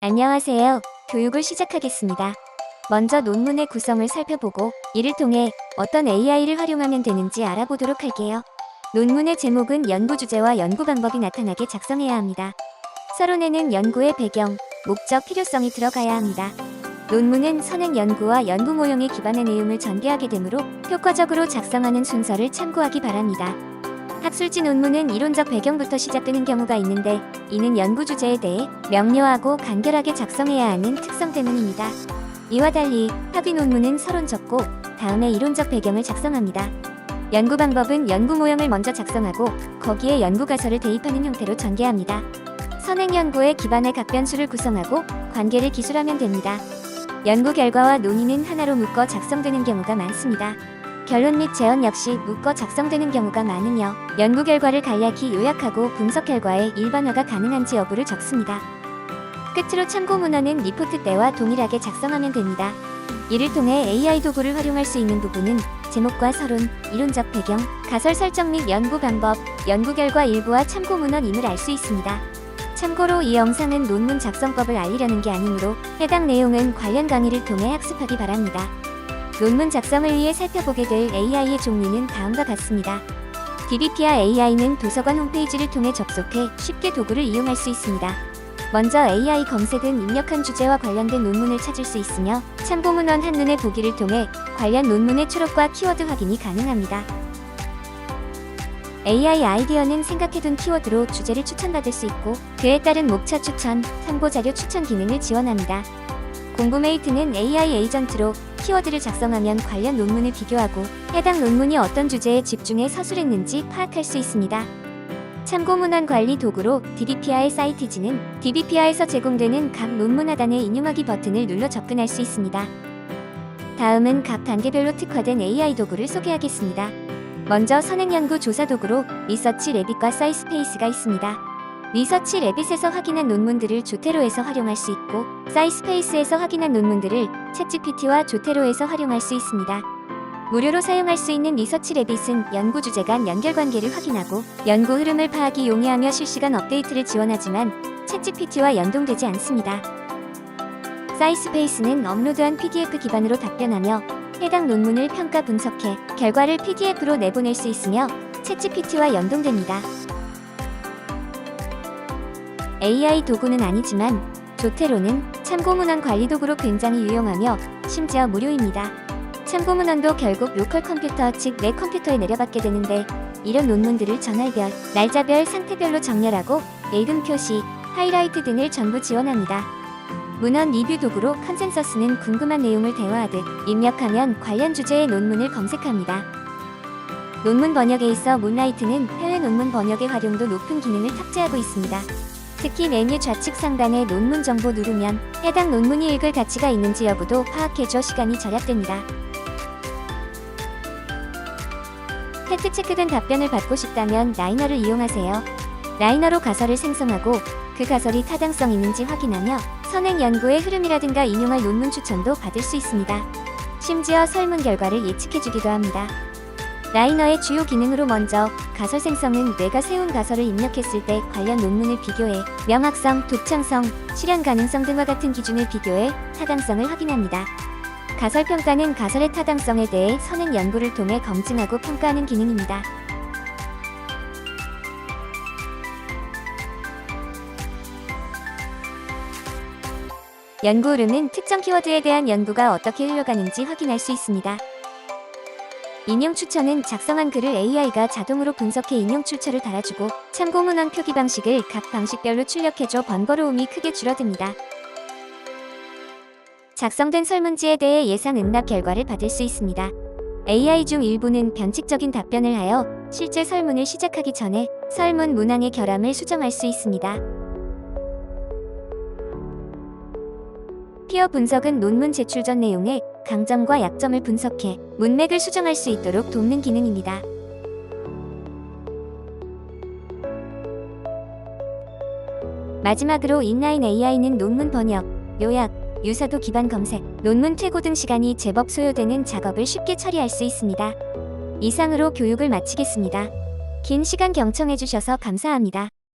안녕하세요. 교육을 시작하겠습니다. 먼저 논문의 구성을 살펴보고 이를 통해 어떤 AI를 활용하면 되는지 알아보도록 할게요. 논문의 제목은 연구 주제와 연구 방법이 나타나게 작성해야 합니다. 서론에는 연구의 배경, 목적, 필요성이 들어가야 합니다. 논문은 선행 연구와 연구 모형에 기반한 내용을 전개하게 되므로 효과적으로 작성하는 순서를 참고하기 바랍니다. 학술지 논문은 이론적 배경부터 시작되는 경우가 있는데 이는 연구 주제에 대해 명료하고 간결하게 작성해야 하는 특성 때문입니다. 이와 달리 학위 논문은 서론 적고 다음에 이론적 배경을 작성합니다. 연구 방법은 연구 모형을 먼저 작성하고 거기에 연구 가설을 대입하는 형태로 전개합니다. 선행 연구에 기반해 각 변수를 구성하고 관계를 기술하면 됩니다. 연구 결과와 논의는 하나로 묶어 작성되는 경우가 많습니다. 결론 및 제언 역시 묶어 작성되는 경우가 많으며 연구 결과를 간략히 요약하고 분석 결과에 일반화가 가능한지 여부를 적습니다. 끝으로 참고 문헌은 리포트 때와 동일하게 작성하면 됩니다. 이를 통해 AI 도구를 활용할 수 있는 부분은 제목과 서론, 이론적 배경, 가설 설정 및 연구 방법, 연구 결과 일부와 참고 문헌임을 알 수 있습니다. 참고로 이 영상은 논문 작성법을 알리려는 게 아니므로 해당 내용은 관련 강의를 통해 학습하기 바랍니다. 논문 작성을 위해 살펴보게 될 AI의 종류는 다음과 같습니다. DBP와 AI는 도서관 홈페이지를 통해 접속해 쉽게 도구를 이용할 수 있습니다. 먼저 AI 검색은 입력한 주제와 관련된 논문을 찾을 수 있으며 참고문헌 한눈에 보기를 통해 관련 논문의 초록과 키워드 확인이 가능합니다. AI 아이디어는 생각해둔 키워드로 주제를 추천받을 수 있고 그에 따른 목차 추천, 참고자료 추천 기능을 지원합니다. 공부메이트는 AI 에이전트로 키워드를 작성하면 관련 논문을 비교하고 해당 논문이 어떤 주제에 집중해 서술했는지 파악할 수 있습니다. 참고문헌 관리 도구로 DBPI 사이티지는 DBPI에서 제공되는 각 논문 하단의 인용하기 버튼을 눌러 접근할 수 있습니다. 다음은 각 단계별로 특화된 AI 도구를 소개하겠습니다. 먼저 선행연구 조사 도구로 리서치 레빗과 사이스페이스가 있습니다. 리서치 레빗에서 확인한 논문들을 조테로에서 활용할 수 있고 사이스페이스에서 확인한 논문들을 챗GPT와 조테로에서 활용할 수 있습니다. 무료로 사용할 수 있는 리서치 레빗은 연구 주제 간 연결관계를 확인하고 연구 흐름을 파악이 용이하며 실시간 업데이트를 지원하지만 챗GPT와 연동되지 않습니다. 사이스페이스는 업로드한 PDF 기반으로 답변하며 해당 논문을 평가 분석해 결과를 PDF로 내보낼 수 있으며 챗GPT와 연동됩니다. AI 도구는 아니지만 조테로는 참고문헌 관리 도구로 굉장히 유용하며 심지어 무료입니다. 참고문헌도 결국 로컬 컴퓨터 즉 내 컴퓨터에 내려받게 되는데 이런 논문들을 전날별, 날짜별, 상태별로 정렬하고 이름 표시, 하이라이트 등을 전부 지원합니다. 문헌 리뷰 도구로 컨센서스는 궁금한 내용을 대화하듯 입력하면 관련 주제의 논문을 검색합니다. 논문 번역에 있어 문라이트는 해외 논문 번역의 활용도 높은 기능을 탑재하고 있습니다. 특히 메뉴 좌측 상단에 논문 정보 누르면 해당 논문이 읽을 가치가 있는지 여부도 파악해줘 시간이 절약됩니다. 팩트 체크된 답변을 받고 싶다면 라이너를 이용하세요. 라이너로 가설을 생성하고 그 가설이 타당성 있는지 확인하며 선행 연구의 흐름이라든가 인용할 논문 추천도 받을 수 있습니다. 심지어 설문 결과를 예측해주기도 합니다. 라이너의 주요 기능으로 먼저 가설 생성은 내가 세운 가설을 입력했을 때 관련 논문을 비교해 명확성, 독창성, 실현 가능성 등과 같은 기준을 비교해 타당성을 확인합니다. 가설 평가는 가설의 타당성에 대해 선행 연구를 통해 검증하고 평가하는 기능입니다. 연구 흐름은 특정 키워드에 대한 연구가 어떻게 흘러가는지 확인할 수 있습니다. 인용 추천은 작성한 글을 AI가 자동으로 분석해 인용 출처를 달아주고 참고 문헌 표기 방식을 각 방식별로 출력해줘 번거로움이 크게 줄어듭니다. 작성된 설문지에 대해 예상 응답 결과를 받을 수 있습니다. AI 중 일부는 변칙적인 답변을 하여 실제 설문을 시작하기 전에 설문 문항의 결함을 수정할 수 있습니다. 피어 분석은 논문 제출 전 내용의 강점과 약점을 분석해 문맥을 수정할 수 있도록 돕는 기능입니다. 마지막으로 인라인 AI는 논문 번역, 요약, 유사도 기반 검색, 논문 퇴고 등 시간이 제법 소요되는 작업을 쉽게 처리할 수 있습니다. 이상으로 교육을 마치겠습니다. 긴 시간 경청해주셔서 감사합니다.